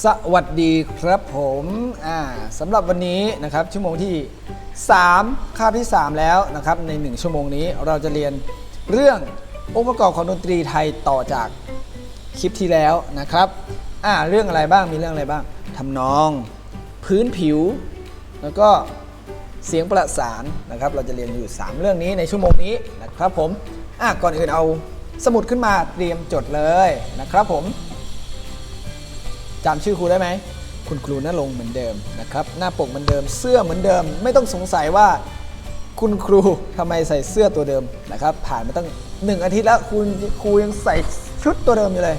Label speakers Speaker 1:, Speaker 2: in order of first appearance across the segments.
Speaker 1: สวัสดีครับผมอ่าสำหรับวันนี้นะครับชั่วโมงที่ 3 คาบที่ 3 แล้วนะครับใน 1 ชั่วโมงนี้เราจะเรียนเรื่ององค์ประกอบของดนตรีไทยต่อจากคลิปที่แล้วนะครับอ่าเรื่องอะไรบ้างมีเรื่องอะไรบ้างทำนอง พื้นผิว แล้วก็เสียงประสานนะครับ เราจะเรียนอยู่ 3 เรื่องนี้ในชั่วโมงนี้นะครับผมอะก่อนอื่นเอาสมุดขึ้นมาเตรียมจดเลยนะครับผม จำชื่อครูได้ไหม คุณครูณรงค์เหมือนเดิมนะครับ หน้าปกเหมือนเดิม เสื้อเหมือนเดิม ไม่ต้องสงสัยว่าคุณครูทำไมใส่เสื้อตัวเดิมนะครับ ผ่านมาตั้งหนึ่งอาทิตย์แล้วคุณครูยังใส่ชุดตัวเดิมอยู่เลย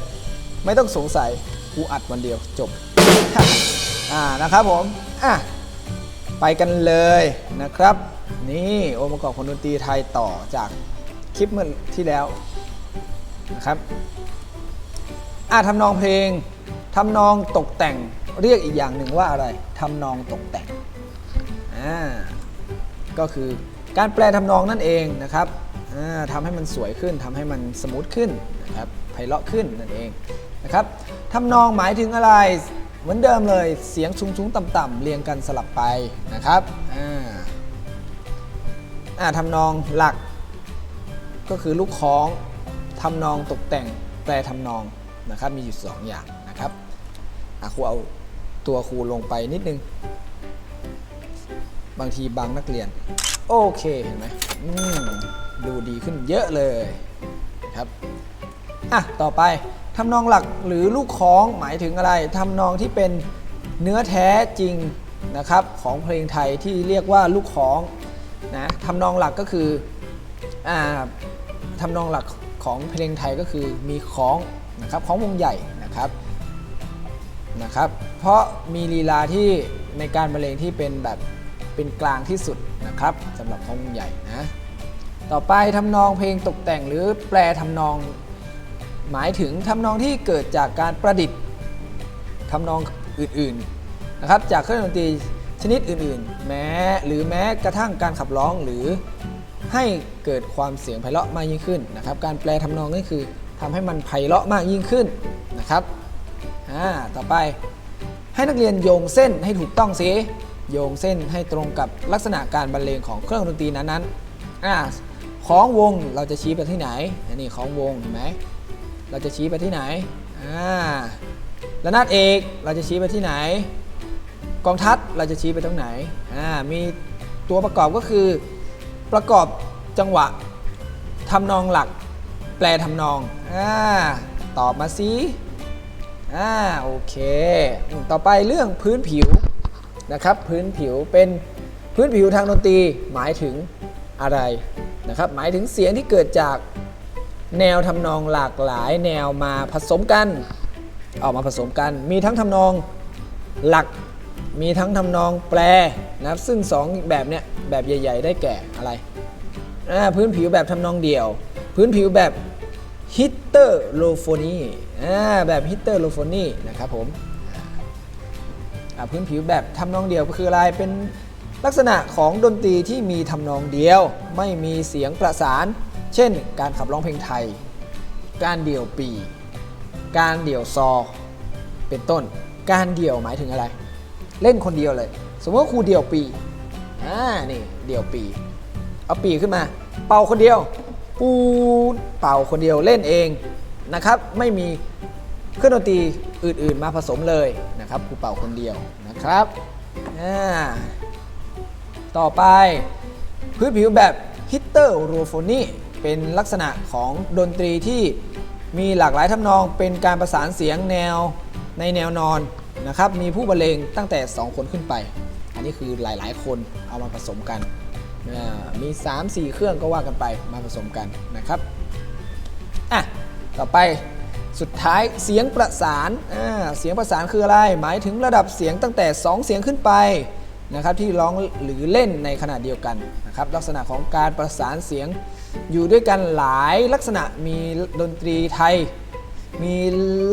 Speaker 1: ไม่ต้องสงสัยครูอัดวันเดียวจบอ่านะครับผมอะไปกันเลยนะครับ นี่องค์ประกอบของดนตรีไทยต่อจากคลิปเมื่อที่แล้วนะครับอะทำนองเพลง ทำนองตกแต่งเรียกอีกอย่างหนึ่งว่าอะไรทำนองตกแต่งอ่าก็คือการแปลทำนองนั่นเองนะครับอ่าทำให้มันสวยขึ้นทำให้มันสมูทขึ้นนะครับไพเราะขึ้นนั่นเองนะครับทำนองหมายถึงอะไรเหมือนเดิมเลยเสียงสูงสูงต่ำต่ำๆเรียงกันสลับไปนะครับอ่าทำนองหลัก ก็คือลูกคล้องทำนองตกแต่งแปลทำนองนะครับมีอยู่สองอย่าง นะครับอะครูเอาตัวครูลงไปนิดนึง บางทีบางนักเรียน โอเคเห็นไหมมดูดีขึ้นเยอะเลยครับอะต่อไปทำนองหลักหรือลูกคล้องหมายถึงอะไรทำนองที่เป็นเนื้อแท้จริงนะครับของเพลงไทยที่เรียกว่าลูกคล้องนะทำนองหลักก็คืออ่าทำนองหลักของเพลงไทยก็คือมีคล้องนะครับคล้องวงใหญ่นะครับ นะครับ เพราะมีลีลาที่ในการบรรเลงที่เป็นแบบเป็นกลางที่สุดนะครับสำหรับคล้องใหญ่นะ ต่อไปทำนองเพลงตกแต่งหรือแปลทำนอง หมายถึงทำนองที่เกิดจากการประดิษฐ์ทำนองอื่นๆนะครับ จากเครื่องดนตรีชนิดอื่นๆ แม้หรือแม้กระทั่งการขับร้องหรือให้เกิดความเสียงไพเราะมากยิ่งขึ้นนะครับ การแปลทำนองนี่คือทำให้มันไพเราะมากยิ่งขึ้นนะครับ อ่าต่อไปให้นักเรียนโยงเส้นให้ถูกต้องสิโยงเส้นให้ตรงกับลักษณะการบรรเลงของเครื่องดนตรีนั้นๆอ่าของวงเราจะชี้ไปที่ไหนอันนี้ของวงเห็นไหมเราจะชี้ไปที่ไหนอ่าระนาดเอกเราจะชี้ไปที่ไหน กองทัพเราจะชี้ไปตรงไหนอ่ามีตัวประกอบก็คือประกอบจังหวะทำนองหลัก แปลทำนองอ่าตอบมาสิ อ่าโอเคต่อไปเรื่องพื้นผิวนะครับพื้นผิวเป็นพื้นผิวทางดนตรีหมายถึงอะไรนะครับหมายถึงเสียงที่เกิดจากแนวทำนองหลากหลายแนวมาผสมกันออกมาผสมกัน มีทั้งทำนองหลักมีทั้งทำนองแปลนะครับซึ่งสองแบบเนี้ยแบบใหญ่ ๆ ได้แก่อะไรพื้นผิวแบบทำนองเดี่ยว พื้นผิวแบบฮิตเตอร์โลโฟนี อ่าแบบฮิตเตอร์โลโฟนีนะครับผมอ่าพื้นผิวแบบทำนองเดียวก็คืออะไรเป็นลักษณะของดนตรีที่มีทำนองเดียว ไม่มีเสียงประสาน เช่น การขับร้องเพลงไทย การเดี่ยวปี การเดี่ยวซอ เป็นต้น การเดี่ยวหมายถึงอะไร เล่นคนเดียวเลย สมมติว่าครูเดี่ยวปีอ่านี่เดี่ยวปี เอาปีขึ้นมา เป่าคนเดียวปูเป่าคนเดียวเล่นเอง นะครับไม่มีเครื่องดนตรีอื่นๆมาผสมเลยนะครับครูเป่าคนเดียวนะครับต่อไปพื้นผิวแบบฮิตเตอร์โรโฟนีเป็นลักษณะของดนตรีที่มีหลากหลายทำนองเป็นการประสานเสียงแนวในแนวนอนนะครับมีผู้บรรเลงตั้งแต่ 2 คนขึ้นไป อันนี้คือหลายๆ คนเอามาผสมกันอ่ามี 3-4 เครื่องก็ว่ากันไปมาผสมกันนะครับอะ ต่อไปสุดท้ายเสียงประสานอ่าเสียงประสานคืออะไร หมายถึงระดับเสียงตั้งแต่ 2 เสียงขึ้นไปนะครับที่ร้องหรือเล่นในขณะเดียวกันนะครับลักษณะของการประสานเสียงอยู่ด้วยกันหลายลักษณะมีดนตรีไทย มี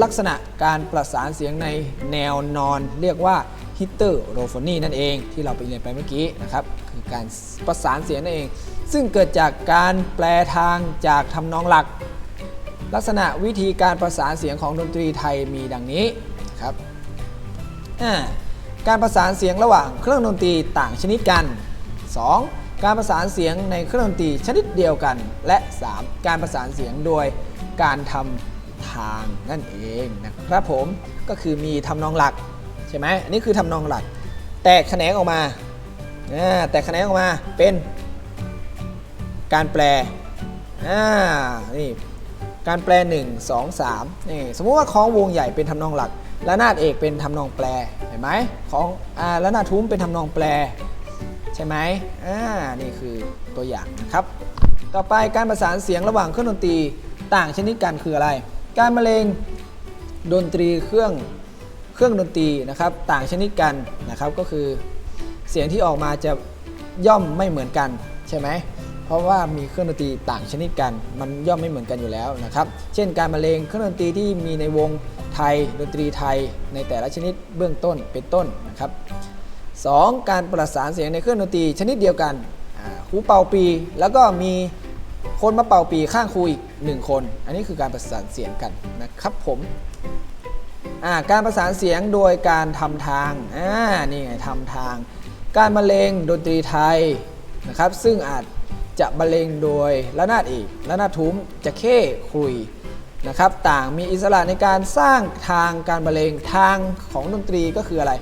Speaker 1: ลักษณะการประสานเสียงในแนวนอน เรียกว่าฮิตเตอร์โรโฟนีนั่นเองที่เราไปเรียนไปเมื่อกี้นะครับคือการประสานเสียงนั่นเอง ซึ่งเกิดจากการแปลทางจากทำนองหลัก ลักษณะวิธีการประสานเสียงของดนตรีไทยมีดังนี้นะครับอ่าการประสานเสียงระหว่างเครื่องดนตรีต่างชนิดกัน 2. การประสานเสียงในเครื่องดนตรีชนิดเดียวกัน และ 3. การประสานเสียงโดยการทำทางนั่นเองนะครับผมก็คือมีทำนองหลักใช่ไหมอันนี้คือทำนองหลัก แตกแขนงออกมาอ่าแตกแขนงออกมาเป็นการแปลอ่านี่ การแปล 1 2 3นี่สมมุติว่าคล้องวงใหญ่เป็นทำนองหลักและนาดเอกเป็นทำนองแปลเห็นไหมของอ่าและนาดทุ้มเป็นทำนองแปล ใช่ไหมอ่านี่คือตัวอย่างนะครับ ต่อไปการประสานเสียงระหว่างเครื่องดนตรีต่างชนิดกันคืออะไร การบรรเลงดนตรีเครื่องเครื่องดนตรีนะครับต่างชนิดกันนะครับก็คือเสียงที่ออกมาจะย่อมไม่เหมือนกันใช่ไหม เพราะว่ามีเครื่องดนตรีต่างชนิดกัน มันย่อมไม่เหมือนกันอยู่แล้วนะครับ เช่นการบรรเลงเครื่องดนตรีที่มีในวงไทยดนตรีไทยในแต่ละชนิดเบื้องต้นเป็นต้นนะครับ 2. การประสานเสียงในเครื่องดนตรีชนิดเดียวกันครูเป่าปี แล้วก็มีคนมาเป่าปีข้างครูอีก 1 คน อันนี้คือการประสานเสียงกันนะครับผมการประสานเสียงโดยการทำทางอ่านี่ไงทำทาง การบรรเลงดนตรีไทยนะครับ ซึ่งอาจ จะบรรเลงโดยระนาดเอกระนาดทุ้มจะเข้ครุยนะครับต่างมีอิสระในการสร้างทางการบรรเลงทางของดนตรีก็คืออะไร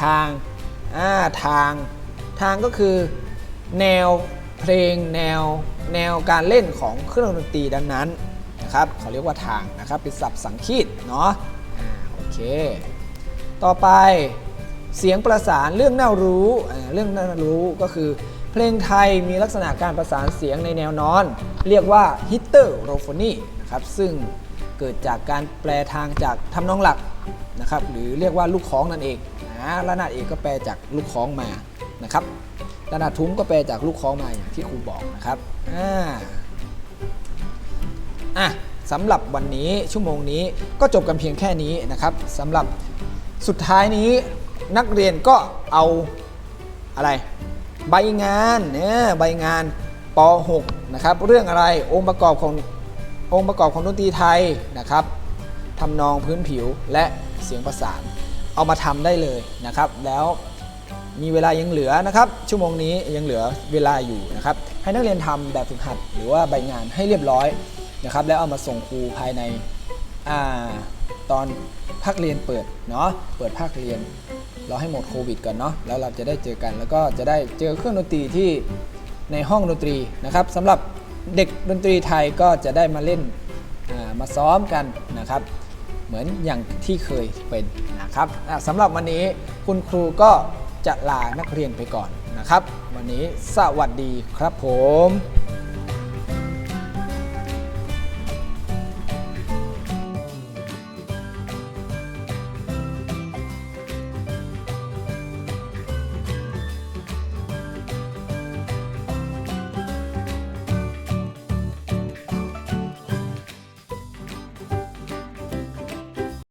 Speaker 1: ทางอ่าทาง ทางก็คือแนวเพลงแนวแนวการเล่นของเครื่องดนตรีดังนั้นนะครับเขาเรียกว่าทางนะครับเป็นศัพท์สังคีตเนาะอ่าโอเค ต่อไปเสียงประสานเรื่องน่ารู้เรื่องน่ารู้ก็คือ เพลงไทยมีลักษณะการประสานเสียงในแนวนอน เรียกว่าฮิตเตอร์โรโฟนีนะครับซึ่งเกิดจากการแปลทางจากทำนองหลักนะครับหรือเรียกว่าลูกคล้องนั่นเองอ่าระนาดเอกก็แปลจากลูกคล้องมานะครับระนาดทุ้มก็แปลจากลูกคล้องมาอย่างที่ครูบอกนะครับอ่าอะสำหรับวันนี้ชั่วโมงนี้ก็จบกันเพียงแค่นี้นะครับสำหรับสุดท้ายนี้นักเรียนก็เอาอะไร ใบงานเนี่ยใบงานป .6 นะครับเรื่องอะไรองค์ประกอบขององค์ประกอบของดนตรีไทยนะครับทำนองพื้นผิวและเสียงประสานเอามาทำได้เลยนะครับ แล้วมีเวลายังเหลือนะครับ ชั่วโมงนี้ยังเหลือเวลาอยู่นะครับ ให้นักเรียนทำแบบฝึกหัด หรือว่าใบงานให้เรียบร้อยนะครับ แล้วเอามาส่งครูภายในอตอนภาคเรียนเปิดเนาะเปิดภาคเรียน ราให้หมดโควิดก่อนเนาะแล้วเราจะได้เจอกัน แล้วก็จะได้เจอเครื่องดนตรีที่ในห้องดนตรีนะครับสำหรับเด็กดนตรีไทยก็จะได้มาเล่นามาซ้อมกันนะครับ เหมือนอย่างที่เคยเป็นนะครับสำหรับวันนี้คุณครูก็จะลานักเรียนไปก่อนนะครับ วันนี้สวัสดีครับผม